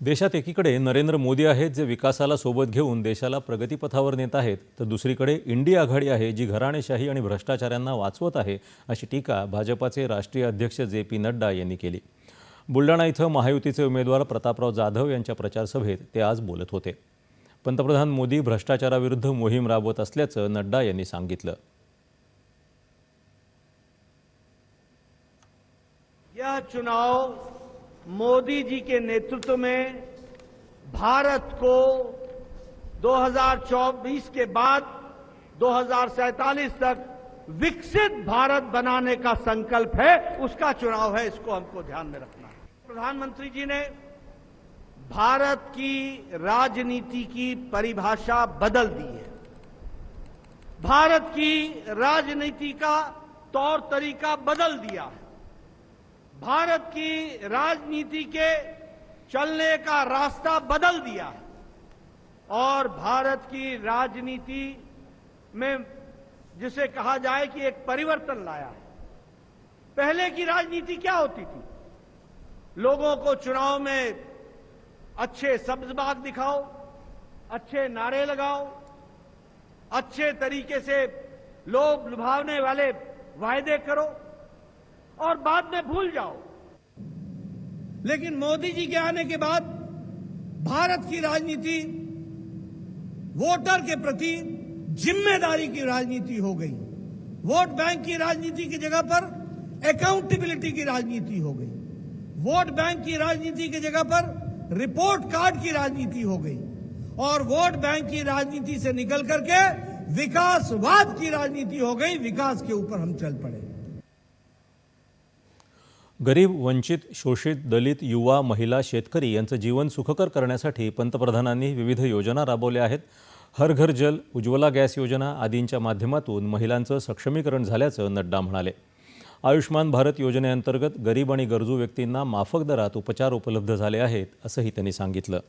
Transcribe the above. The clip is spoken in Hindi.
देशात एकीकडे नरेंद्र मोदी आहेत जे विकासाला सोबत घेऊन देशाला प्रगतीपथावर नेत आहेत तर दुसरीकडे इंडिया आघाडी आहे जी घराणेशाही आणि भ्रष्टाचारांना वाचवत आहे अशी टीका भाजपाचे राष्ट्रीय अध्यक्ष जे पी नड्डा यांनी केली. बुलढाणा इथं महायुतीचे उमेदवार प्रतापराव जाधव यांच्या प्रचारसभेत ते आज बोलत होते. पंतप्रधान मोदी भ्रष्टाचाराविरुद्ध मोहीम राबवत असल्याचं नड्डा यांनी सांगितलं. या चुनाव मोदी जी के नेतृत्व में भारत को 2024 के बाद 2047 तक विकसित भारत बनाने का संकल्प है, उसका चुनाव है, इसको हमको ध्यान में रखना है। प्रधानमंत्री जी ने भारत की राजनीति की परिभाषा बदल दी है। भारत की राजनीति का तौर तरीका बदल दिया है। भारत की राजनीति के चलने का रास्ता बदल दिया है। और भारत की राजनीति में जिसे कहा जाए कि एक परिवर्तन लाया है। पहले की राजनीति क्या होती थी? लोगों को चुनाव में अच्छे सब्ज बाग दिखाओ, अच्छे नारे लगाओ, अच्छे तरीके से लोग लुभावने वाले वायदे करो। और बाद में भूल जाओ। लेकिन मोदी जी के आने के बाद भारत की राजनीति, वोटर के प्रति ज़िम्मेदारी की राजनीति हो गई। वोट बैंक की राजनीति की जगह पर अकाउंटेबिलिटी की राजनीति हो गई। वोट बैंक की राजनीति की जगह पर रिपोर्ट कार्ड की राजनीति हो गई। और वोट बैंक की राजनीति से निकल करके विकासवाद की राजनीति हो गई। विकास के ऊपर हम चल पड़े। गरीब वंचित शोषित दलित युवा महिला शेतकरी यांचं जीवन सुखकर करण्यासाठी पंतप्रधानांनी विविध योजना राबवल्या आहेत. हर घर जल उज्ज्वला गॅस योजना आदींच्या माध्यमातून महिलांचं सक्षमीकरण झाल्याचं नड्डा म्हणाले. आयुष्मान भारत योजनेअंतर्गत गरीब आणि गरजू व्यक्तींना माफक दरात उपचार उपलब्ध झाले आहेत असंही त्यांनी सांगितलं.